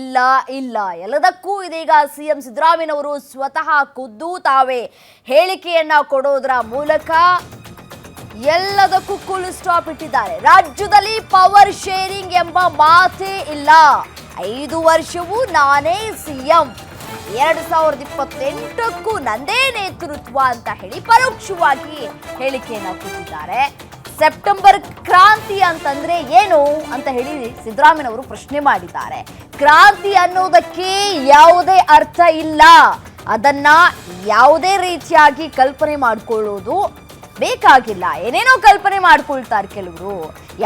ಇಲ್ಲ ಇಲ್ಲ. ಎಲ್ಲದಕ್ಕೂ ಇದೀಗ ಸಿಎಂ ಸಿದ್ದರಾಮಯ್ಯನವರು ಸ್ವತಃ ಖುದ್ದು ತಾವೇ ಹೇಳಿಕೆಯನ್ನ ಕೊಡೋದರ ಮೂಲಕ ಎಲ್ಲದಕ್ಕೂ ಕೂಲ್ ಸ್ಟಾಪ್ ಇಟ್ಟಿದ್ದಾರೆ. ರಾಜ್ಯದಲ್ಲಿ ಪವರ್ ಶೇರಿಂಗ್ ಎಂಬ ಮಾತೇ ಇಲ್ಲ. ಐದು ವರ್ಷವೂ ನಾನೇ ಸಿಎಂ. ಎರಡು ಸಾವಿರದ ಇಪ್ಪತ್ತೆಂಟಕ್ಕೂ ನಂದೇ ನೇತೃತ್ವ ಅಂತ ಹೇಳಿ ಪರೋಕ್ಷವಾಗಿ ಹೇಳಿಕೆಯನ್ನ ಕೊಟ್ಟಿದ್ದಾರೆ. ಸೆಪ್ಟೆಂಬರ್ ಕ್ರಾಂತಿ ಅಂತಂದ್ರೆ ಏನು ಅಂತ ಹೇಳಿ ಸಿದ್ದರಾಮಯ್ಯನವರು ಪ್ರಶ್ನೆ ಮಾಡಿದ್ದಾರೆ. ಕ್ರಾಂತಿ ಅನ್ನೋದಕ್ಕೆ ಯಾವುದೇ ಅರ್ಥ ಇಲ್ಲ. ಅದನ್ನ ಯಾವುದೇ ರೀತಿಯಾಗಿ ಕಲ್ಪನೆ ಮಾಡಿಕೊಳ್ಳೋದು ಬೇಕಾಗಿಲ್ಲ. ಏನೇನೋ ಕಲ್ಪನೆ ಮಾಡ್ಕೊಳ್ತಾರೆ ಕೆಲವರು.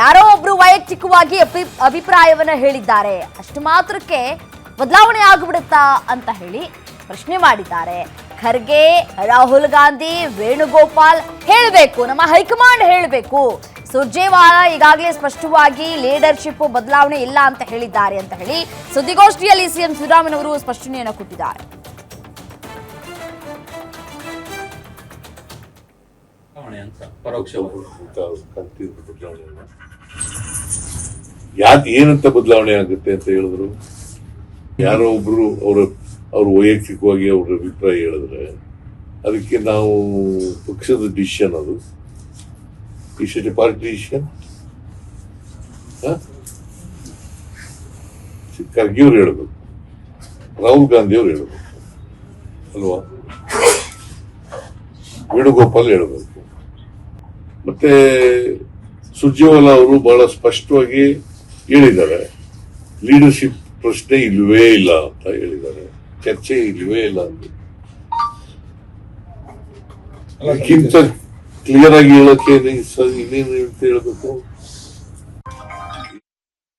ಯಾರೋ ಒಬ್ರು ವೈಯಕ್ತಿಕವಾಗಿ ಅಭಿ, ಅಭಿಪ್ರಾಯವನ್ನ ಹೇಳಿದ್ದಾರೆ. ಅಷ್ಟು ಮಾತ್ರಕ್ಕೆ ಬದಲಾವಣೆ ಆಗ್ಬಿಡುತ್ತಾ ಅಂತ ಹೇಳಿ ಪ್ರಶ್ನೆ ಮಾಡಿದ್ದಾರೆ. ಖರ್ಗೆ ರಾಹುಲ್ ಗಾಂಧಿ ವೇಣುಗೋಪಾಲ್ ಹೇಳಬೇಕು ನಮ್ಮ ಹೈಕಮಾಂಡ್ ಹೇಳಬೇಕು. ಸುರ್ಜೇವಾಲಾ ಈಗಾಗಲೇ ಸ್ಪಷ್ಟವಾಗಿ ಲೀಡರ್ಶಿಪ್ ಬದಲಾವಣೆ ಇಲ್ಲ ಅಂತ ಹೇಳಿದ್ದಾರೆ ಅಂತ ಹೇಳಿ ಸುದ್ದಿಗೋಷ್ಠಿಯಲ್ಲಿ ಸಿಎಂ ಸಿದ್ದರಾಮಯ್ಯನವರು ಸ್ಪಷ್ಟನೆಯನ್ನು ಕೊಟ್ಟಿದ್ದಾರೆ. ಯಾಕೆ ಏನಂತ ಬದಲಾವಣೆ ಆಗುತ್ತೆ ಅಂತ ಹೇಳಿದ್ರು? ಯಾರೋ ಒಬ್ರು ಅವರ ಅವ್ರ ವೈಯಕ್ತಿಕವಾಗಿ ಅವ್ರ ಅಭಿಪ್ರಾಯ ಹೇಳಿದ್ರೆ, ಅದಕ್ಕೆ ನಾವು ಪಕ್ಷದ ಡಿಸಿಷನ್ ಅದು. ಇಸ್ ಪಾರ್ಟಿ ಡಿಸಿಷನ್ ಖರ್ಗೆ ಅವ್ರು ಹೇಳಬೇಕು. ರಾಹುಲ್ ಗಾಂಧಿ ಅವ್ರು ಹೇಳ್ಬೇಕು. ಅಲ್ವಾ? ವೇಣುಗೋಪಾಲ್ ಹೇಳಬೇಕು. ಮತ್ತೆ ಸುರ್ಜೇವಾಲಾ ಅವರು ಬಹಳ ಸ್ಪಷ್ಟವಾಗಿ ಹೇಳಿದ್ದಾರೆ. ಲೀಡರ್ಶಿಪ್ ಪ್ರಶ್ನೆ ಇಲ್ವೇ ಇಲ್ಲ ಅಂತ ಹೇಳಿದ್ದಾರೆ. ಚರ್ಚೆ ಇಲ್ವೇ ಇಲ್ಲ ಅದಕ್ಕಿಂತ ಕ್ಲಿಯರ್ ಆಗಿ ಹೇಳೋಕೆ ಇನ್ನೇನು ಹೇಳ್ಬೇಕು